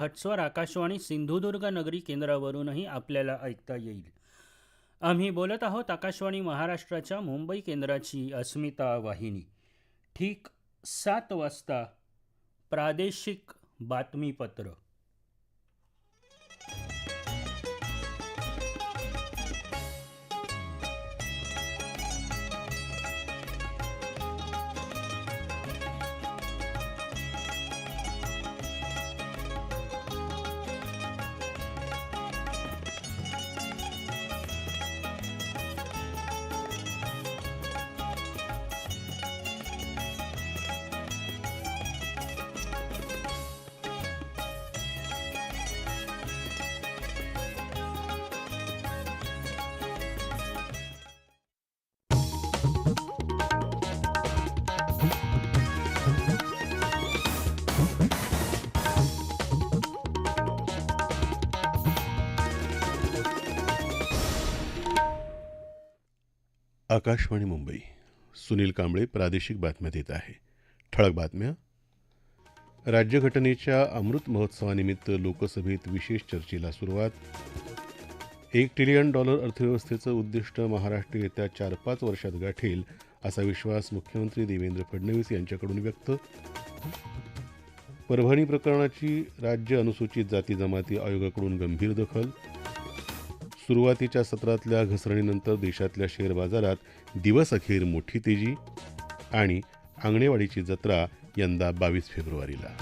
हटस्वर आकाशवाणी सिंधुदुर्ग नगरी केंद्रावरूनही आपल्याला ऐकता येईल. आम्ही बोलत आहोत आकाशवाणी महाराष्ट्राच्या मुंबई केंद्राची अस्मिता वाहिनी. ठीक सात वाजता प्रादेशिक बातमीपत्र. आकाशवाणी मुंबई. सुनील कांबळे प्रादेशिक बातम्या देत आहे. ठळक बातम्या. राज्यघटनेच्या अमृत महोत्सवानिमित्त लोकसभेत विशेष चर्चेला सुरुवात. एक ट्रिलियन डॉलर अर्थव्यवस्थेचं उद्दिष्ट महाराष्ट्र येत्या चार पाच वर्षात गाठेल असा विश्वास मुख्यमंत्री देवेंद्र फडणवीस यांच्याकडून व्यक्त. परभणी प्रकरणाची राज्य अनुसूचित जाती जमाती आयोगाकडून गंभीर दखल. सुरुवातीच्या सत्रातल्या घसरणीनंतर देशातल्या शेअर बाजारात दिवस अखेर मोठी तेजी आणि आंगणेवाडीची जत्रा यंदा बावीस फेब्रुवारीला.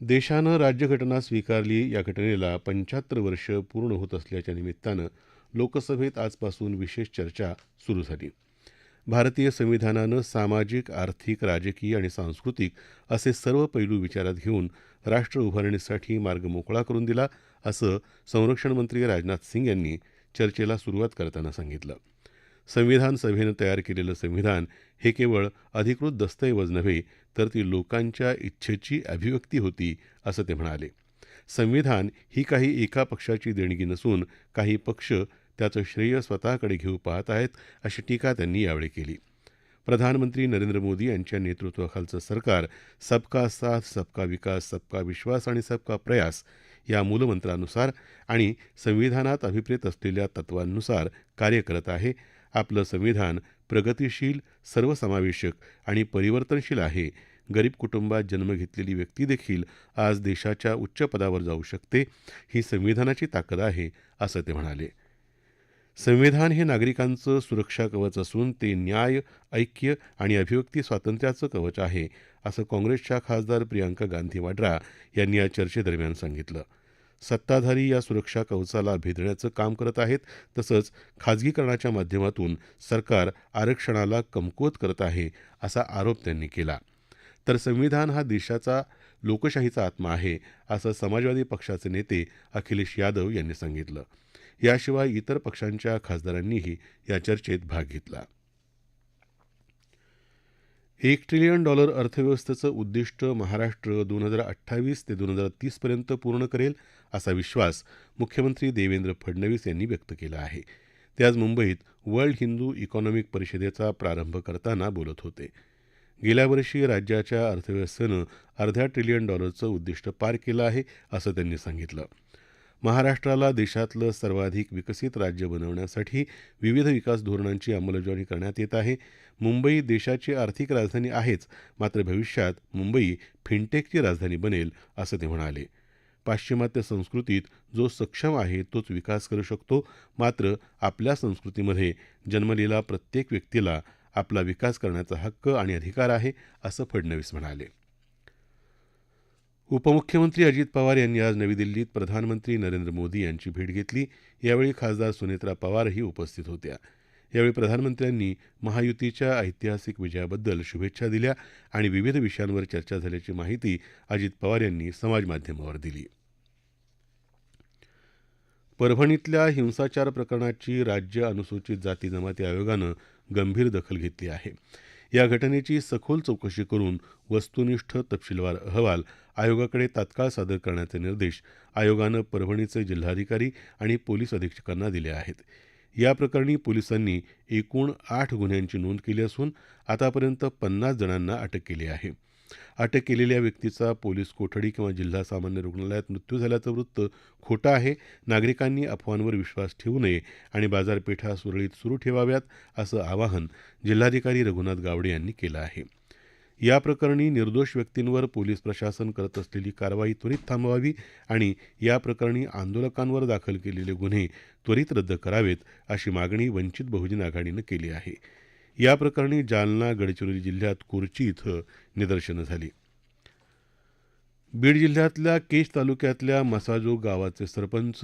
देशानं राज्यघटना स्वीकारली. या घटनेला पंच्याहत्तर वर्ष पूर्ण होत असल्याच्या निमित्तानं लोकसभेत आजपासून विशेष चर्चा सुरू झाली. भारतीय संविधानानं सामाजिक आर्थिक राजकीय आणि सांस्कृतिक असे सर्व पैलू विचारात घेऊन राष्ट्र उभारणीसाठी मार्ग मोकळा करून दिला असं संरक्षण मंत्री राजनाथ सिंग यांनी चर्चेला सुरुवात करताना सांगितलं. संविधान सभेनं तयार केलेलं संविधान हे केवळ अधिकृत दस्तऐवज नव्हे तर ती लोकांच्या इच्छेची अभिव्यक्ती होती असं ते म्हणाले. संविधान ही काही एका पक्षाची देणगी नसून काही पक्ष त्याचं श्रेय स्वतःकडे घेऊ पाहत आहेत अशी टीका त्यांनी यावेळी केली. प्रधानमंत्री नरेंद्र मोदी यांच्या नेतृत्वाखालचं सरकार सबका साथ सबका विकास सबका विश्वास आणि सबका प्रयास या मूलमंत्रानुसार आणि संविधानात अभिप्रेत असलेल्या तत्वांनुसार कार्य करत आहे. आपलं संविधान प्रगतीशील सर्वसमावेशक आणि परिवर्तनशील आहे. गरीब कुटुंबात जन्म घेतलेली व्यक्ती देखील आज देशाच्या उच्च पदावर जाऊ शकते. ही संविधानाची ताकद आहे असं ते म्हणाले. संविधान हे नागरिकांचं सुरक्षा कवच असून ते न्याय ऐक्य आणि अभिव्यक्ती स्वातंत्र्याचं कवच आहे असं काँग्रेसच्या खासदार प्रियांका गांधी वाड्रा यांनी या चर्चेदरम्यान सांगितलं. सत्ताधारी या सुरक्षा कवचाला भेदण्याचं काम करत आहेत तसंच खाजगीकरणाच्या माध्यमातून सरकार आरक्षणाला कमकुवत करत आहे असा आरोप त्यांनी केला. तर संविधान हा देशाचा लोकशाहीचा आत्मा आहे असं समाजवादी पक्षाचे नेते अखिलेश यादव यांनी सांगितलं. याशिवाय इतर पक्षांच्या खासदारांनीही या चर्चेत भाग घेतला. एक ट्रिलियन डॉलर अर्थव्यवस्थेचं उद्दिष्ट महाराष्ट्र दोन हजार अठ्ठावीस ते दोन हजार तीसपर्यंत पूर्ण करेल असा विश्वास मुख्यमंत्री देवेंद्र फडणवीस यांनी व्यक्त केला आहे. ते आज मुंबईत वर्ल्ड हिंदू इकॉनॉमिक परिषदेचा प्रारंभ करताना बोलत होते. गेल्या वर्षी राज्याच्या अर्थव्यवस्थेनं अर्ध्या ट्रिलियन डॉलरचं उद्दिष्ट पार केलं आहे असं त्यांनी सांगितलं. महाराष्ट्राला देशातलं सर्वाधिक विकसित राज्य बनवण्यासाठी विविध विकास धोरणांची अंमलबजावणी करण्यात येत आहे. मुंबई देशाची आर्थिक राजधानी आहेच मात्र भविष्यात मुंबई फिनटेकची राजधानी बनेल असं ते म्हणाले. पाश्चिमात्य संस्कृतीत जो सक्षम आहे तोच विकास करू शकतो मात्र आपल्या संस्कृतीमध्ये जन्मलेला प्रत्येक व्यक्तीला आपला विकास करण्याचा हक्क आणि अधिकार आहे असं फडणवीस म्हणाले. उपमुख्यमंत्री अजित पवार यांनी आज नवी दिल्लीत प्रधानमंत्री नरेंद्र मोदी यांची भेट घेतली. यावेळी खासदार सुनेत्रा पवारही उपस्थित होत्या. यावेळी प्रधानमंत्र्यांनी महायुतीच्या ऐतिहासिक विजयाबद्दल शुभेच्छा दिल्या आणि विविध विषयांवर चर्चा झाल्याची माहिती अजित पवार यांनी समाजमाध्यमावर दिली. परभणीतल्या हिंसाचार प्रकरणाची राज्य अनुसूचित जाती जमाती आयोगानं गंभीर दखल घेतली आहे. या घटनेची सखोल चौकशी करून वस्तुनिष्ठ तपशीलवार अहवाल आयोगाकडे तात्काळ सादर करण्याचे निर्देश आयोगानं परभणीचे जिल्हाधिकारी आणि पोलीस अधीक्षकांना दिले आहेत. या प्रकरणी पोलिसांनी एकूण आठ गुन्ह्यांची नोंद केली असून आतापर्यंत पन्नास जणांना अटक केली आहे. अटक केलेल्या व्यक्तीचा पोलीस कोठडी किंवा जिल्हा सामान्य रुग्णालयात मृत्यू झाल्याचं वृत्त खोटं आहे. नागरिकांनी अफवांवर विश्वास ठेवू नये आणि बाजारपेठा सुरळीत सुरू ठेवाव्यात असं आवाहन जिल्हाधिकारी रघुनाथ गावडे यांनी केलं आहे. या प्रकरणी निर्दोष व्यक्तींवर पोलीस प्रशासन करत असलेली कारवाई त्वरित थांबवावी आणि या प्रकरणी आंदोलकांवर दाखल केलेले गुन्हे त्वरित रद्द करावेत अशी मागणी वंचित बहुजन आघाडीनं केली आहे. याप्रकरणी जालना गडचिरोली जिल्ह्यात कोरची इथं निदर्शनं झाली. बीड जिल्ह्यातल्या केज तालुक्यातल्या मसाजो गावाचे सरपंच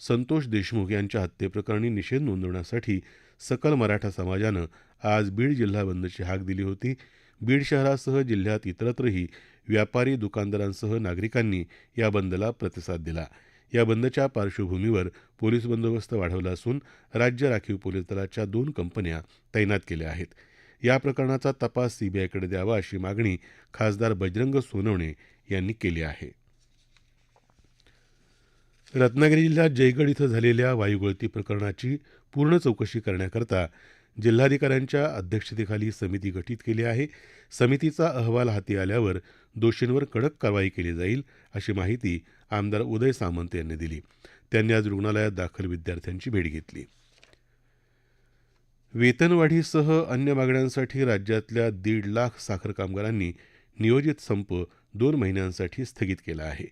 संतोष देशमुख यांच्या हत्येप्रकरणी निषेध नोंदवण्यासाठी सकल मराठा समाजानं आज बीड जिल्हा बंदची हाक दिली होती. बीड शहरासह जिल्ह्यात इतरत्रही व्यापारी दुकानदारांसह नागरिकांनी या बंदला प्रतिसाद दिला. या बंदच्या पार्श्वभूमीवर पोलीस बंदोबस्त वाढवला असून राज्य राखीव पोलीस दलाच्या दोन कंपन्या तैनात केल्या आहेत. या प्रकरणाचा तपास सीबीआयकडे द्यावा अशी मागणी खासदार बजरंग सोनवणे यांनी केली आहे. रत्नागिरी जिल्ह्यात जयगड इथं झालेल्या वायुगळती प्रकरणाची पूर्ण चौकशी करण्याकरता जिल्हाधिकाऱ्यांच्या अध्यक्षतेखाली समिती गठीत केली आहे. समितीचा अहवाल हाती आल्यावर दोषींवर कडक कारवाई केली जाईल अशी माहिती आमदार उदय सामंत यांनी दिली. त्यांनी आज रुग्णालयात दाखल विद्यार्थ्यांची भेट घेतली. वेतनवाढीसह अन्य मागण्यांसाठी राज्यातल्या दीड लाख साखर कामगारांनी नियोजित संप दोन महिन्यांसाठी स्थगित केला आहे.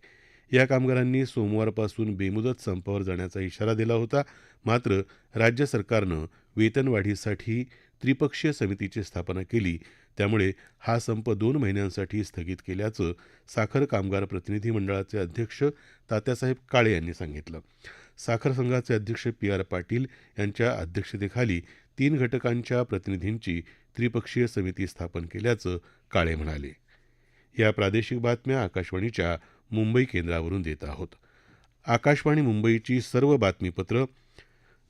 या कामगारांनी सोमवारपासून बेमुदत संपावर जाण्याचा इशारा दिला होता मात्र राज्य सरकारनं वेतनवाढीसाठी त्रिपक्षीय समितीची स्थापना केली. त्यामुळे हा संप दोन महिन्यांसाठी स्थगित केल्याचं साखर कामगार प्रतिनिधी मंडळाचे अध्यक्ष तात्यासाहेब काळे यांनी सांगितलं. साखर संघाचे अध्यक्ष पी आर पाटील यांच्या अध्यक्षतेखाली तीन घटकांच्या प्रतिनिधींची त्रिपक्षीय समिती स्थापन केल्याचं काळे म्हणाले. या प्रादेशिक बातम्या आकाशवाणीच्या मुंबई केंद्रावरून देत आहोत. आकाशवाणी मुंबईची सर्व बातमीपत्र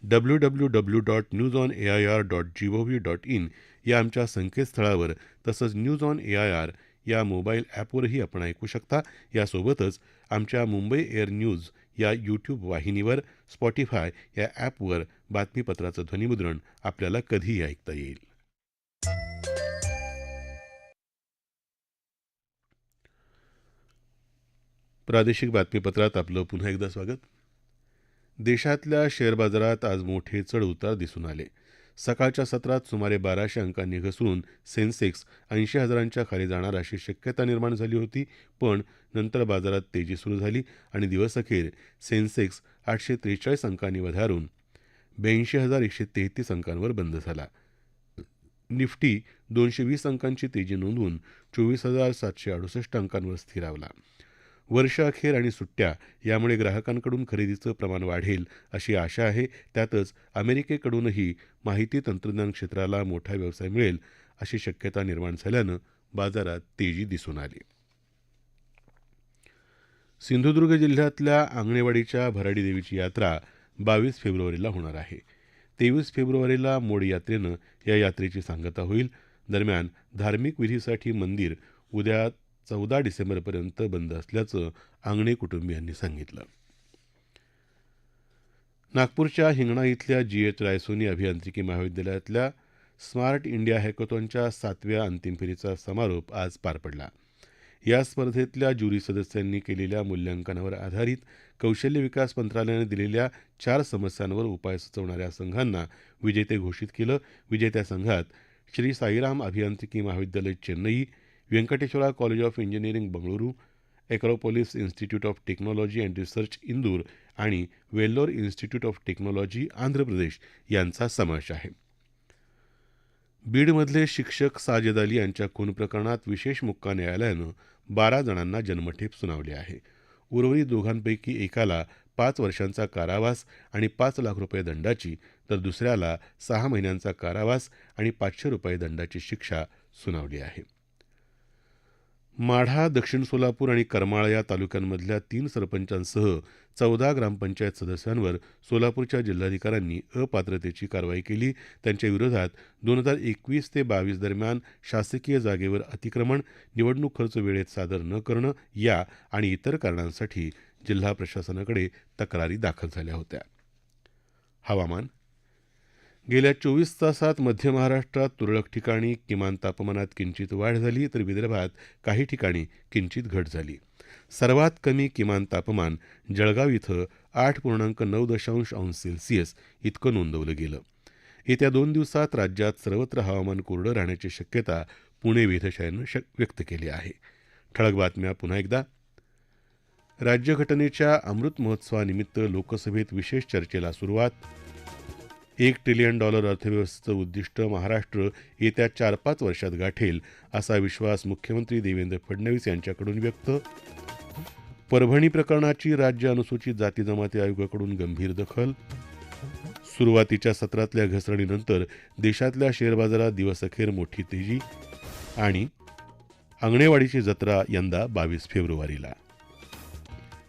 W W W dot news on A I R dot G O V dot in या आमच्या संकेतस्थळावर तसंच news on A I R या मोबाईल ॲपवरही आपण ऐकू शकता. यासोबतच आमच्या मुंबई एअर न्यूज या यूट्यूब वाहिनीवर स्पॉटीफाय या ॲपवर बातमीपत्राचं ध्वनिमुद्रण आपल्याला कधीही ऐकता येईल. प्रादेशिक बातमीपत्रात आपलं पुन्हा एकदा स्वागत. देशातल्या शेअर बाजारात आज मोठे चढउतार दिसून आले. सकाळच्या सत्रात सुमारे बाराशे अंकांनी घसरून सेन्सेक्स ऐंशी हजारांच्या खाली जाणार अशी शक्यता निर्माण झाली होती पण नंतर बाजारात तेजी सुरू झाली आणि दिवसअखेर सेन्सेक्स आठशे त्रेचाळीस अंकांनी वधारून ब्याऐंशी हजार एकशे तेहतीस अंकांवर बंद झाला. निफ्टी दोनशे वीस अंकांची तेजी नोंदवून चोवीस हजार सातशे अडुसष्ट अंकांवर स्थिरावला. वर्षअखेर आणि सुट्ट्या यामुळे ग्राहकांकडून खरेदीचं प्रमाण वाढेल अशी आशा आहे. त्यातच अमेरिकेकडूनही माहिती तंत्रज्ञान क्षेत्राला मोठा व्यवसाय मिळेल अशी शक्यता निर्माण झाल्यानं बाजारात तेजी दिसून आली. सिंधुदुर्ग जिल्ह्यातल्या आंगणेवाडीच्या भराडी देवीची यात्रा बावीस फेब्रुवारीला होणार आहे. तेवीस फेब्रुवारीला मोड यात्रेनं या यात्रेची सांगता होईल. दरम्यान धार्मिक विधीसाठी मंदिर उद्या चौदा डिसेंबरपर्यंत बंद असल्याचं आंगणे कुटुंबियांनी सांगितलं. नागपूरच्या हिंगणा इथल्या जी एच रायसोनी अभियांत्रिकी महाविद्यालयातल्या स्मार्ट इंडिया हॅकॉथॉनच्या सातव्या अंतिम फेरीचा समारोप आज पार पडला. या स्पर्धेतल्या ज्युरी सदस्यांनी केलेल्या मूल्यांकनावर आधारित कौशल्य विकास मंत्रालयानं दिलेल्या चार समस्यांवर उपाय सुचवणाऱ्या संघांना विजेते घोषित केलं. विजेत्या संघात श्री साईराम अभियांत्रिकी महाविद्यालय Chennai Venkateshwara college of engineering Bengaluru Acropolis institute of technology and research Indore आणि Vellore institute of technology Andhra Pradesh यांचा समावेश आहे. बीडमधले शिक्षक साजेद अली यांच्या खून प्रकरणात विशेष मुक्का न्यायालयानं बारा जणांना जन्मठेप सुनावली आहे. उर्वरित दोघांपैकी एकाला पाच वर्षांचा कारावास आणि पाच लाख रुपये दंडाची तर दुसऱ्याला सहा महिन्यांचा कारावास आणि पाचशे रुपये दंडाची शिक्षा सुनावली आहे. माढा दक्षिण सोलापूर आणि करमाळा या तालुक्यांमधल्या तीन सरपंचांसह चौदा ग्रामपंचायत सदस्यांवर सोलापूरच्या जिल्हाधिकाऱ्यांनी अपात्रतेची कारवाई केली. त्यांच्या विरोधात दोन हजार एकवीस ते बावीस दरम्यान शासकीय जागेवर अतिक्रमण निवडणूक खर्च वेळेत सादर न करणं या आणि इतर कारणांसाठी जिल्हा प्रशासनाकडे तक्रारी दाखल झाल्या होत्या. हवामान गेल्या चोवीस तासात मध्य महाराष्ट्रात तुरळक ठिकाणी किमान तापमानात किंचित वाढ झाली तर विदर्भात काही ठिकाणी किंचित घट झाली. सर्वात कमी किमान तापमान जळगाव इथं आठ पूर्णांक नऊ दशांश अंश सेल्सिअस इतकं नोंदवलं गेलं. येत्या दोन दिवसात राज्यात सर्वत्र हवामान कोरडं राहण्याची शक्यता पुणे वेधशाळेनं शक व्यक्त केली आहे. ठळक बातम्या पुन्हा एकदा. राज्यघटनेच्या अमृत महोत्सवानिमित्त लोकसभेत विशेष चर्चेला सुरुवात एक ट्रिलियन डॉलर अर्थव्यवस्थेचं उद्दिष्ट महाराष्ट्र येत्या चार पाच वर्षात गाठेल असा विश्वास मुख्यमंत्री देवेंद्र फडणवीस यांच्याकडून व्यक्त. परभणी प्रकरणाची राज्य अनुसूचित जाती जमाती आयोगाकडून गंभीर दखल. सुरुवातीच्या सत्रातल्या घसरणीनंतर देशातल्या शेअर बाजारात दिवसअखेर मोठी तेजी. आणि आंगणेवाडीची जत्रा यंदा बावीस फेब्रुवारीला.